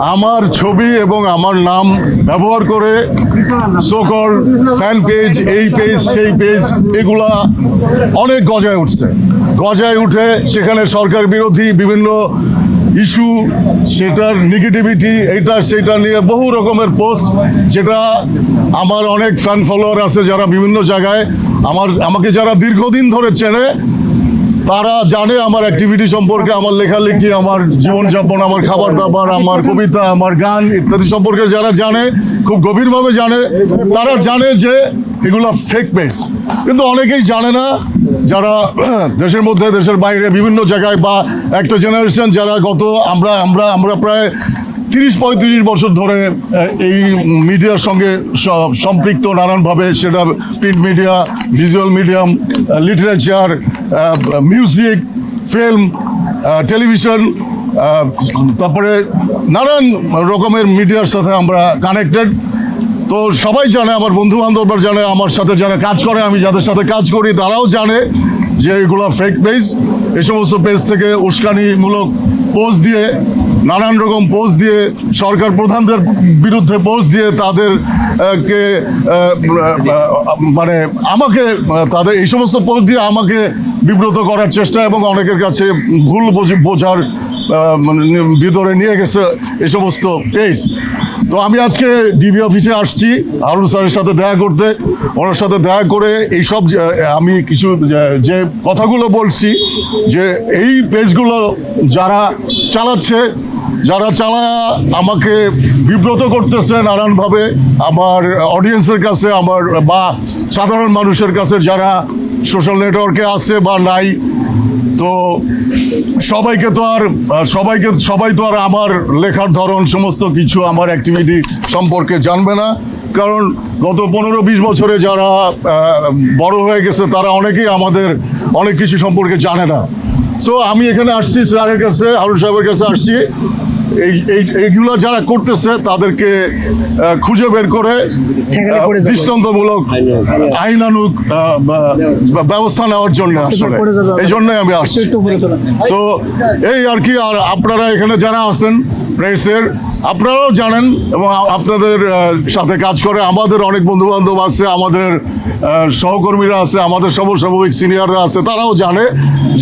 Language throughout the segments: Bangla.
আমার ছবি এবং আমার নাম ব্যবহার করে সকল ফ্যান পেজ এই পেজ সেই পেজ এগুলা অনেক গজায় উঠছে। গজায় উঠে সেখানে সরকার বিরোধী বিভিন্ন ইস্যু, সেটার নেগেটিভিটি এইটা সেটা নিয়ে বহু রকমের পোস্ট যেটা আমার অনেক ফ্যান ফলোয়ার আছে যারা বিভিন্ন জায়গায়, আমার, আমাকে যারা দীর্ঘদিন ধরে চেনে তারা জানে আমার অ্যাক্টিভিটি সম্পর্কে, আমার লেখালেখি, আমার জীবনযাপন, আমার খাবার দাবার আমার কবিতা, আমার গান ইত্যাদি সম্পর্কে যারা জানে, খুব গভীরভাবে জানে, তারা জানে যে এগুলো ফেক পেজ কিন্তু অনেকেই জানে না, যারা দেশের মধ্যে, দেশের বাইরে, বিভিন্ন জায়গায় বা একটা জেনারেশন যারা গত আমরা আমরা আমরা প্রায় তিরিশ পঁয়ত্রিশ বছর ধরে এই মিডিয়ার সঙ্গে সম্পৃক্ত নানানভাবে, সেটা print media, visual medium, literature music, film television তারপরে নানান রকমের মিডিয়ার সাথে আমরা কানেক্টেড। তো সবাই জানে, আমার বন্ধু বান্ধবরা জানে, আমার সাথে যারা কাজ করে, আমি যাদের সাথে কাজ করি, তারাও জানে যে এগুলো ফেক পেজ এই সমস্ত পেজ থেকে উস্কানিমূলক পোস্ট দিয়ে নানান রকম পোস্ট দিয়ে সরকার প্রধানদের বিরুদ্ধে পোস্ট দিয়ে তাদের আহ, কে আহ, আহ, মানে আমাকে তাদের এই সমস্ত পোস্ট দিয়ে আমাকে বিব্রত করার চেষ্টা এবং অনেকের কাছে ভুল বুঝি- বোঝার মানে ভিতরে নিয়ে গেছে এই সমস্ত পেজ তো আমি আজকে ডিবি অফিসে আসছি হারুন স্যারের সাথে দেখা করতে। ওনার সাথে দেখা করে এইসব আমি কিছু যে কথাগুলো বলছি যে এই পেজগুলো যারা চালাচ্ছে যারা চালা আমাকে বিব্রত করতেছে নানানভাবে আমার অডিয়েন্সের কাছে, আমার বা সাধারণ মানুষের কাছে, যারা সোশ্যাল নেটওয়ার্কে আছে বা নাই, তো সবাইকে তো আর, সবাইকে, সবাই তো আর আমার লেখার ধরন, সমস্ত কিছু আমার অ্যাক্টিভিটি সম্পর্কে জানবে না। কারণ গত পনেরো বিশ বছরে যারা বড় হয়ে গেছে, তারা অনেকেই আমাদের অনেক কিছু সম্পর্কে জানে না। সো আমি এখানে আসছি স্যারের কাছে হারুন সাহেবের কাছে আসছি। এই এই- এইগুলো যারা করতেছে তাদেরকে খুঁজে বের করে। দৃষ্টান্তমূলক আইনানুক ব্যবস্থা নেওয়ার জন্য আসলে। এই জন্যই আমি আসছি। সো তো এই আর কি আর আপনারা এখানে যারা আছেন প্রেসের আপনারাও জানেন এবং আপনাদের সাথে কাজ করে আমাদের অনেক বন্ধু বান্ধব আছে, আমাদের সহকর্মীরা আছে, আমাদের সমসাময়িক সিনিয়ররা আছে, তারাও জানে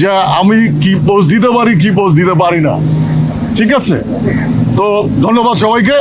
যে আমি কি পোস্ট দিতে পারি, কি পোস্ট দিতে পারি না। ঠিক আছে? তো ধন্যবাদ সবাইকে।